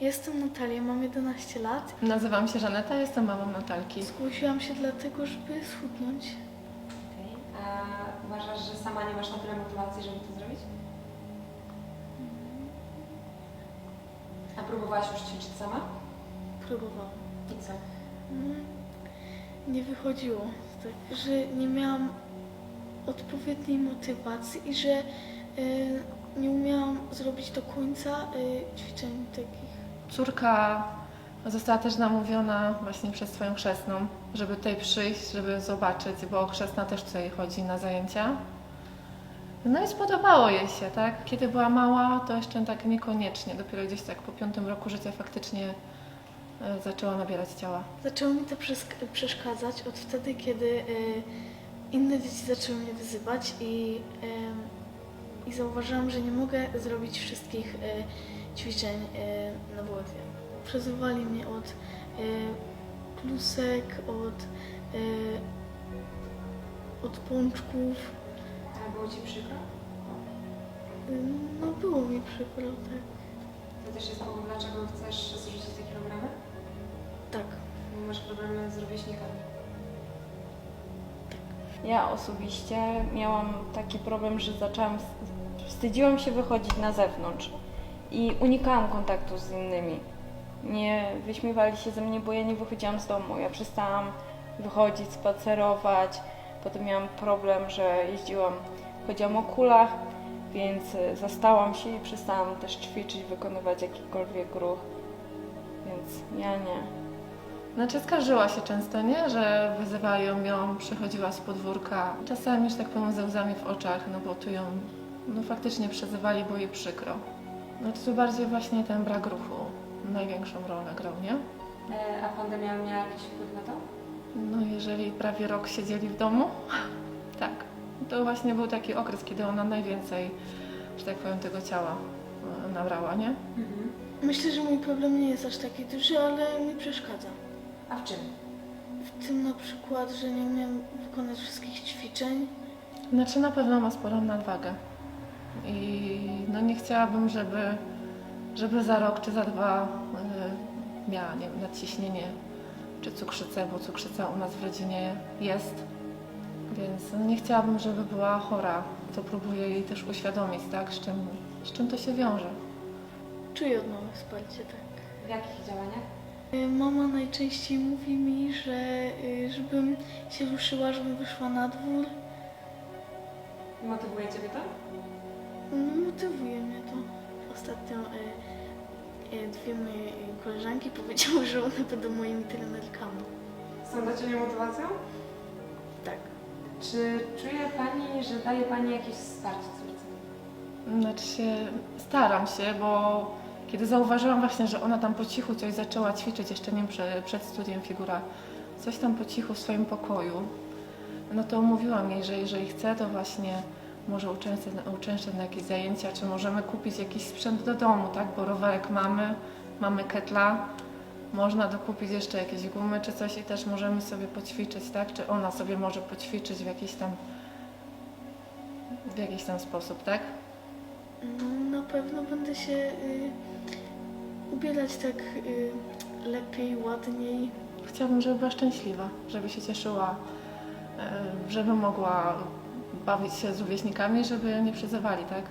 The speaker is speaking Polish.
Jestem Natalia, mam 11 lat. Nazywam się Żaneta, jestem mamą Natalki. Zgłosiłam się dlatego, żeby schudnąć. Okej. A uważasz, że sama nie masz na tyle motywacji, żeby to zrobić? A próbowałaś już ćwiczyć sama? Próbowałam. I co? Mm, Nie wychodziło. Tak, że nie miałam odpowiedniej motywacji i że y, nie umiałam zrobić do końca y, ćwiczeń takich. Córka została też namówiona właśnie przez swoją chrzestną, żeby tutaj przyjść, żeby zobaczyć, bo chrzestna też tutaj chodzi na zajęcia. No i spodobało jej się, tak? Kiedy była mała, to jeszcze tak niekoniecznie. Dopiero gdzieś tak po piątym roku życia faktycznie e, zaczęła nabierać ciała. Zaczęło mi to przeszkadzać od wtedy, kiedy y, inne dzieci zaczęły mnie wyzywać i, i zauważyłam, że nie mogę zrobić wszystkich y, ćwiczeń y, na błotwie. Przesuwali mnie od y, plusek, od, y, od pączków. A było Ci przykro? No było mi przykro, tak. To też jest powód, dlaczego chcesz zrzucić te kilogramy? Tak. Bo masz problemy z rówieśnikami. Ja osobiście miałam taki problem, że zaczęłam, wstydziłam się wychodzić na zewnątrz i unikałam kontaktu z innymi. Nie wyśmiewali się ze mnie, bo ja nie wychodziłam z domu. Ja przestałam wychodzić, spacerować. Potem miałam problem, że jeździłam, chodziłam o kulach, więc y, zastałam się i przestałam też ćwiczyć, wykonywać jakikolwiek ruch. Więc ja nie. Znaczy skarżyła się często, nie? Że wyzywają ją, przychodziła z podwórka. Czasami, że tak powiem, ze łzami w oczach, no bo tu ją no, faktycznie przezywali, bo jej przykro. No to tu bardziej właśnie ten brak ruchu największą rolę grał, nie? E, a pandemia miała jakiś wpływ na to? No jeżeli prawie rok siedzieli w domu, tak. To właśnie był taki okres, kiedy ona najwięcej, że tak powiem, tego ciała e, nabrała, nie? Mhm. Myślę, że mój problem nie jest aż taki duży, ale mi przeszkadza. A w czym? W tym na przykład, że nie umiem wykonać wszystkich ćwiczeń. Znaczy na pewno ma sporą nadwagę. I no nie chciałabym, żeby, żeby za rok czy za dwa y, miała nie wiem, nadciśnienie czy cukrzycę, bo cukrzyca u nas w rodzinie jest. Więc no nie chciałabym, żeby była chora. To próbuję jej też uświadomić, tak, z czym, z czym to się wiąże. Czuję od mamy wsparcie, tak. W jakich działaniach? Y, Mama najczęściej mówi mi, że y, żebym się ruszyła, żebym wyszła na dwór. Motywuje Ciebie to? No, motywuje mnie to. Ostatnio y, y, dwie moje koleżanki powiedziały, że one będą moimi trenerkami. Są dla Ciebie motywacją? Tak. Czy czuje Pani, że daje Pani jakieś wsparcie córce? Znaczy się, staram się, bo kiedy zauważyłam właśnie, że ona tam po cichu coś zaczęła ćwiczyć, jeszcze nie przed, przed studiem figura, coś tam po cichu w swoim pokoju, no to mówiłam jej, że jeżeli chce, to właśnie może uczęszczać, uczęszczać na jakieś zajęcia, czy możemy kupić jakiś sprzęt do domu, tak, bo rowerek mamy, mamy ketla, można dokupić jeszcze jakieś gumy czy coś i też możemy sobie poćwiczyć, tak, czy ona sobie może poćwiczyć w jakiś tam, w jakiś tam sposób, tak? No, na pewno będę się y, ubierać tak y, lepiej, ładniej. Chciałabym, żeby była szczęśliwa, żeby się cieszyła, e, żeby mogła bawić się z rówieśnikami, żeby nie przyzywali, tak?